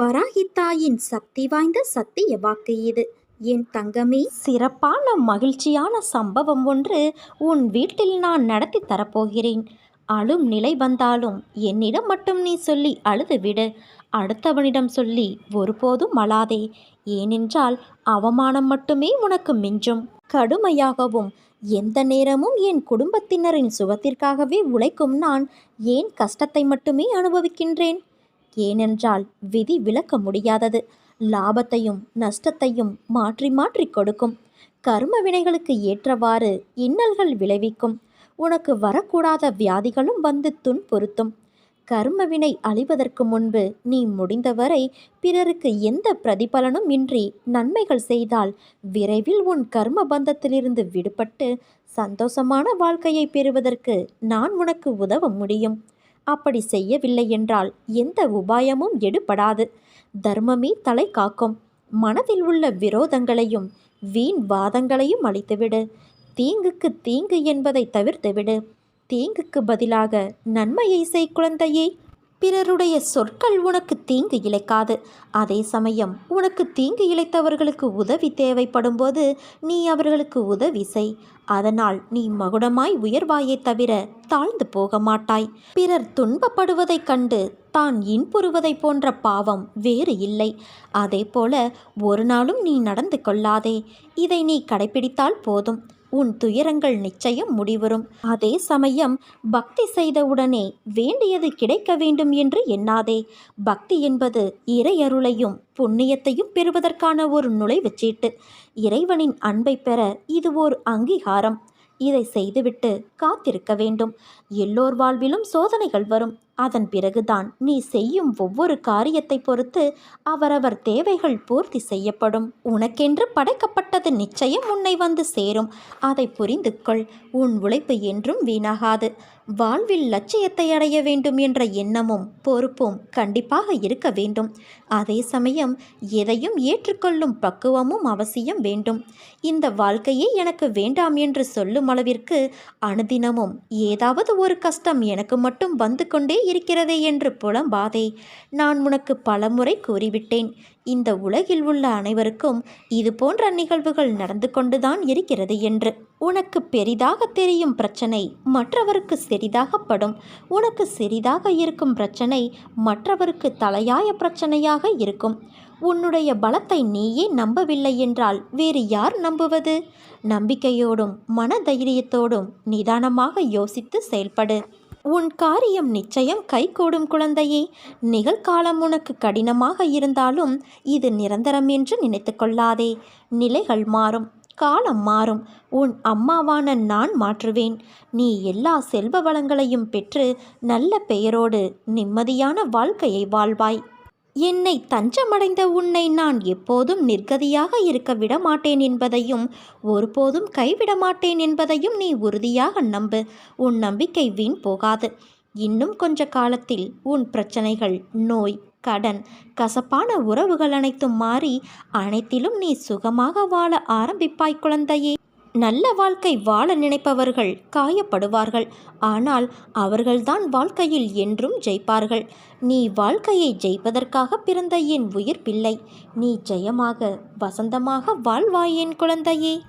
வராகித்தாயின் சக்தி வாய்ந்த சத்திய வாக்கு இது. என் தங்கமே சிறப்பான மகிழ்ச்சியான சம்பவம் ஒன்று உன் வீட்டில் நான் நடத்தி தரப்போகிறேன். அழும் நிலை வந்தாலும் என்னிடம் மட்டும் நீ சொல்லி அழுது விடு. அடுத்தவனிடம் சொல்லி ஒருபோதும் அழாதே. ஏனென்றால் அவமானம் மட்டுமே உனக்கு மிஞ்சும். கடுமையாகவும் எந்த நேரமும் என் குடும்பத்தினரின் சுகத்திற்காகவே உழைக்கும் நான் ஏன் கஷ்டத்தை மட்டுமே அனுபவிக்கின்றேன்? ஏனென்றால் விதி விளக்க முடியாதது. லாபத்தையும் நஷ்டத்தையும் மாற்றி மாற்றி கொடுக்கும். கர்ம வினைகளுக்கு ஏற்றவாறு இன்னல்கள் விளைவிக்கும். உனக்கு வரக்கூடாத வியாதிகளும் வந்து துன்புறுத்தும். கர்ம வினை அழிவதற்கு முன்பு நீ முடிந்தவரை பிறருக்கு எந்த பிரதிபலனும் இன்றி நன்மைகள் செய்தால் விரைவில் உன் கர்ம பந்தத்திலிருந்து விடுபட்டு சந்தோஷமான வாழ்க்கையை பெறுவதற்கு நான் உனக்கு உதவ முடியும். அப்படி செய்யவில்லை என்றால் எந்த உபாயமும் எடுபடாது. தர்மமே தலை காக்கும். மனதில் உள்ள விரோதங்களையும் வீண் வாதங்களையும் அழித்துவிடு. தீங்குக்கு தீங்கு என்பதை தவிர்த்துவிடு. தீங்குக்கு பதிலாக நன்மையை செய் குழந்தையே. பிறருடைய சொற்கள் உனக்கு தீங்கு இழைக்காது. அதே சமயம் உனக்கு தீங்கு இழைத்தவர்களுக்கு உதவி தேவைப்படும் போது நீ அவர்களுக்கு உதவி செய். அதனால் நீ மகுடமாய் உயர்வாயே தவிர தாழ்ந்து போக மாட்டாய். பிறர் துன்பப்படுவதைக் கண்டு தான் இன்புறுவதைப் போன்ற பாவம் வேறு இல்லை. அதே போல ஒரு நாளும் நீ நடந்து கொள்ளாதே. இதை நீ கடைபிடித்தால் போதும். உன் துயரங்கள் நிச்சயம் முடிவரும். அதே சமயம் பக்தி செய்தவுடனே வேண்டியது கிடைக்க வேண்டும் என்று எண்ணாதே. பக்தி என்பது இறையருளையும் புண்ணியத்தையும் பெறுவதற்கான ஒரு நுழைவுச் சீட்டு. இறைவனின் அன்பை பெற இது ஒரு அங்கீகாரம். இதை செய்துவிட்டு காத்திருக்க வேண்டும். எல்லோர் வாழ்விலும் சோதனைகள் வரும். அதன் பிறகுதான் நீ செய்யும் ஒவ்வொரு காரியத்தை பொறுத்து அவரவர் தேவைகள் பூர்த்தி செய்யப்படும். உனக்கென்று படைக்கப்பட்டது நிச்சயம் உன்னை வந்து சேரும். அதை புரிந்து கொள் உன் உழைப்பு என்றும் வீணாகாது. வாழ்வில் லட்சியத்தை அடைய வேண்டும் என்ற எண்ணமும் பொறுப்பும் கண்டிப்பாக இருக்க வேண்டும். அதே சமயம் எதையும் ஏற்றுக்கொள்ளும் பக்குவமும் அவசியம் வேண்டும். இந்த வாழ்க்கையே எனக்கு வேண்டாம் என்று சொல்லும் அளவிற்கு அனுதினமும் ஏதாவது ஒரு கஷ்டம் எனக்கு மட்டும் வந்து கொண்டே இருக்கிறதே என்று புலம்பாதே. நான் உனக்கு பலமுறை கூறிவிட்டேன். இந்த உலகில் உள்ள அனைவருக்கும் இது போன்ற நிகழ்வுகள் நடந்து கொண்டுதான் இருக்கிறது என்று. உனக்கு பெரிதாக தெரியும் பிரச்சனை மற்றவருக்கு சிறிதாகப்படும். உனக்கு சிறிதாக இருக்கும் பிரச்சனை மற்றவருக்கு தலையாய பிரச்சனையாக இருக்கும். உன்னுடைய பலத்தை நீயே நம்பவில்லை என்றால் வேறு யார் நம்புவது? நம்பிக்கையோடும் மன தைரியத்தோடும் நிதானமாக யோசித்து செயல்படு. உன் காரியம் நிச்சயம் கைகூடும் குழந்தையே. நிகழ்காலம் உனக்கு கடினமாக இருந்தாலும் இது நிரந்தரம் என்று நினைத்து கொள்ளாதே. நிலைகள் மாறும் காலம் மாறும். உன் அம்மாவான நான் மாற்றுவேன். நீ எல்லா செல்வ வளங்களையும் பெற்று நல்ல பெயரோடு நிம்மதியான வாழ்க்கையை வாழ்வாய். என்னை தஞ்சமடைந்த உன்னை நான் எப்போதும் நிர்கதியாக இருக்க விட மாட்டேன் என்பதையும் ஒருபோதும் கைவிட மாட்டேன் என்பதையும் நீ உறுதியாக நம்பு. உன் நம்பிக்கை வீண் போகாது. இன்னும் கொஞ்ச காலத்தில் உன் பிரச்சனைகள் நோய் கடன் கசப்பான உறவுகள் அனைத்தும் மாறி அனைத்திலும் நீ சுகமாக வாழ ஆரம்பிப்பாய் குழந்தையே. நல்ல வாழ்க்கை வாழ நினைப்பவர்கள் காயப்படுவார்கள். ஆனால் அவர்கள்தான் வாழ்க்கையில் என்றும் ஜெயிப்பார்கள். நீ வாழ்க்கையை ஜெயிப்பதற்காக பிறந்த என் உயிர் பிள்ளை. நீ ஜெயமாக வசந்தமாக வாழ்வாய் என் குழந்தையே.